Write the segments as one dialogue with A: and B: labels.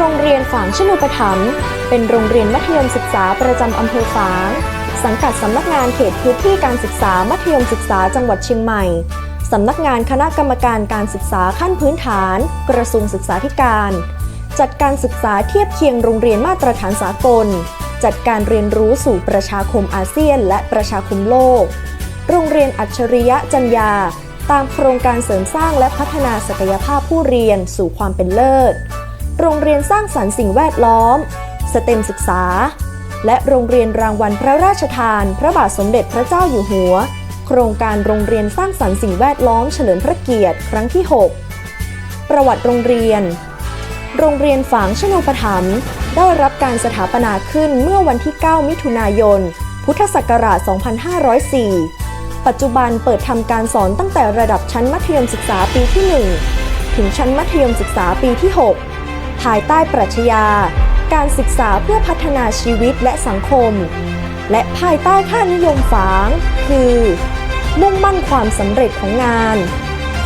A: โรงเรียนฝางชนุปถัมภ์เป็นโรงเรียนมัธยมศึกษาประจำอำเภอฝาง สังกัดสำนักงานเขตพื้นที่การศึกษามัธยมศึกษาจังหวัดเชียงใหม่สำนักงานคณะกรรมการการศึกษาขั้นพื้นฐาน กระทรวงศึกษาธิการ จัดการศึกษาเทียบเคียงโรงเรียนมาตรฐานสากล จัดการเรียนรู้สู่ประชาคมอาเซียน และประชาคมโลก โรงเรียนอัจฉริยะจัญญาตามโครงการเสริมสร้างและพัฒนาศักยภาพผู้เรียนสู่ความเป็นเลิศ โรงเรียนสร้างสรรค์สิ่งแวดล้อม สเต็มศึกษา และโรงเรียนรางวัลพระราชทาน พระบาทสมเด็จพระเจ้าอยู่หัว โครงการโรงเรียนสร้างสรรค์สิ่งแวดล้อมเฉลิมพระเกียรติครั้งที่ 6 ประวัติโรงเรียน โรงเรียนฝางชโนปถัมได้รับการสถาปนาขึ้นเมื่อวันที่ 9 มิถุนายน พุทธศักราช 2504 ปัจจุบันเปิดทำการสอนตั้งแต่ระดับชั้นมัธยมศึกษาปีที่ 1 ถึงชั้นมัธยมศึกษาปีที่ 6 ภายใต้ปรัชญา การศึกษาเพื่อพัฒนาชีวิตและสังคม และภายใต้ค่านิยมฝาง คือ มุ่งมั่นความสำเร็จของงาน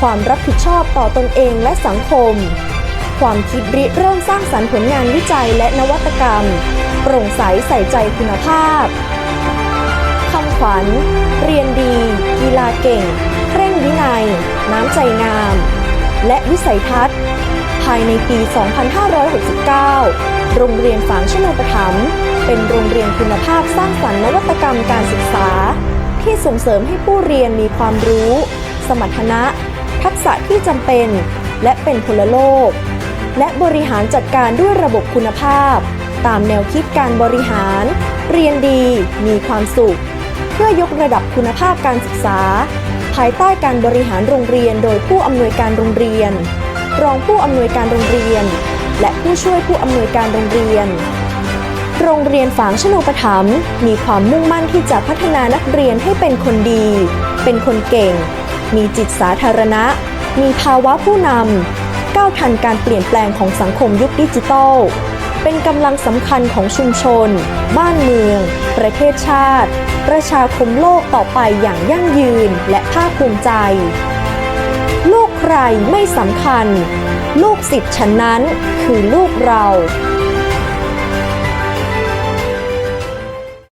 A: ความรับผิดชอบต่อตนเองและสังคม ความคิดริเริ่มสร้างสรรค์ผลงานวิจัยและนวัตกรรม โปร่งใสใส่ใจคุณภาพคำขวัญ เรียนดี กีฬาเก่ง เร่งวินัย น้ำใจงาม และวิสัยทัศน์ ภายในปี 2569 โรงเรียนฝางชโนปถัมเป็นโรงเรียนคุณภาพสร้างสรรค์นวัตกรรมการศึกษา ที่ส่งเสริมให้ผู้เรียนมีความรู้ สมรรถนะ ทักษะที่จำเป็น และเป็นพลโลก และบริหารจัดการด้วยระบบคุณภาพ ตามแนวคิดการบริหาร เรียนดี มีความสุข เพื่อยกระดับคุณภาพการศึกษา ภายใต้การบริหารโรงเรียนโดยผู้อำนวยการโรงเรียน รองผู้อำนวยการโรงเรียน และผู้ช่วยผู้อำนวยการโรงเรียน โรงเรียนฝางชโนปถัมมีความมุ่งมั่นที่จะพัฒนานักเรียนให้เป็นคนดี เป็นคนเก่ง มีจิตสาธารณะ มีภาวะผู้นำก้าวทันการเปลี่ยนแปลงของสังคมยุคดิจิทัลเป็นกำลังสำคัญของชุมชน บ้านเมือง ประเทศชาติ ประชาคมโลกต่อไปอย่างยั่งยืนและภาคภูมิใจ ลูก ใครไม่สำคัญ ลูกศิษย์ฉันนั้นคือลูกเรา